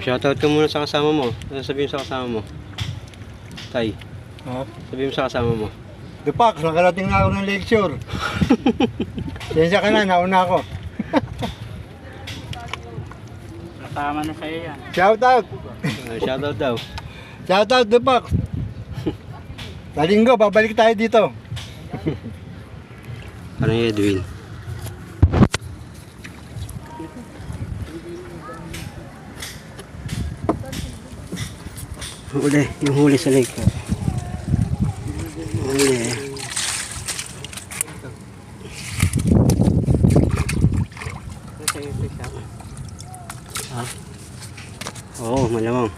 Shoutout ka muna sa kasama mo. Ano sabihin mo sa kasama mo? Tay, Ha? sabihin mo sa kasama mo. Dupak, nakarating na ako ng lecture. Sensya ka na, nauna ako. Tama na sa'yo yan. Shout out! Uh, shoutout daw. Shout out, Dupak! Sa linggo, babalik tayo dito. Parang Edwin. Huli, yung huli sa lake. Huli. Ha? Oo, malamang.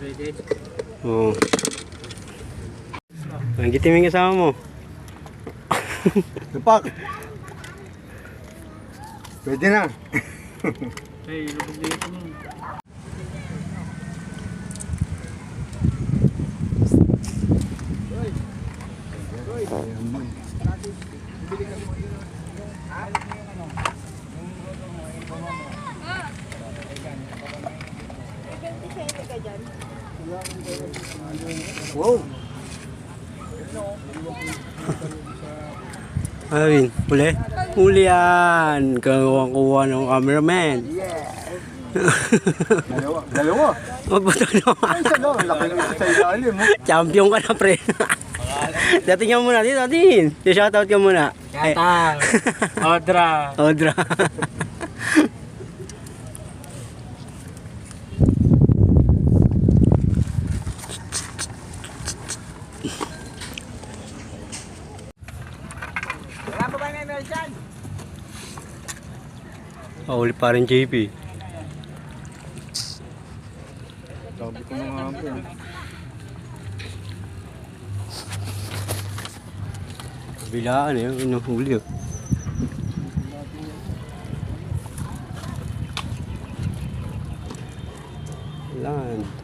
Ready? Oo. Ang gitim yung kasama mo. Dupak! Pwede na. Hey, lubog dito mo. Wow! Ayun, huli. Huli yan. Kakuha ng cameraman. Dalawa. Dalawa? Ba ito naman? Ay, isa lang. Laki ng isa sa ilalim. oh. Champion ka na, pre. Dating ka muna dito, dating. Shoutout ka muna. Ay, Tang! Odra! Wala pa rin JP. Sabi ko na nga po. Bilaan eh, inuhuli oh. Land.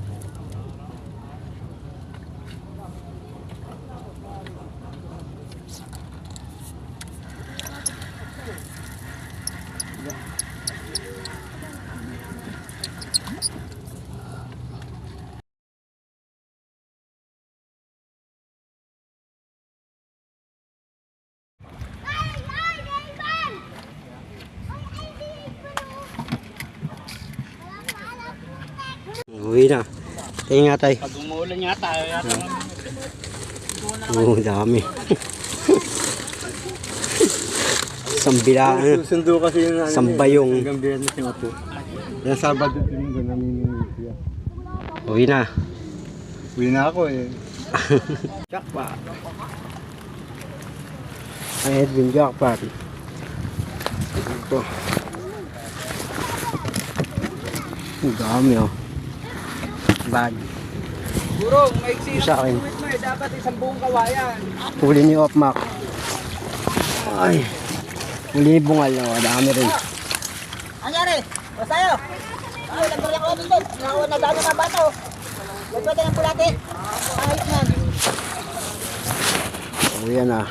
Uwi na. Tingin nga tayo. Pag umuulan yata, yata Oo, dami. Sambilaan. Susundo kasi yung ano. Sambayong. Hanggang biyernes yung apo. Yan Sabado at Linggo namimingwit siya. Uwi na. Uwi na ako eh. Jackpot. Ay, Edwin Jackpot. Ito. Ang dami oh. Bag. Guro, may iksi Sa akin. eh. Dapat isang buong kawayan. Huli ni Opmac. Ay. Huli Bungal. Oh, dami rin. Anyari? O sa'yo? Ay, nagdala ko din doon. Nakawa na bato. Lagpwede ng bulate. Ayos na. Oh, yan ah.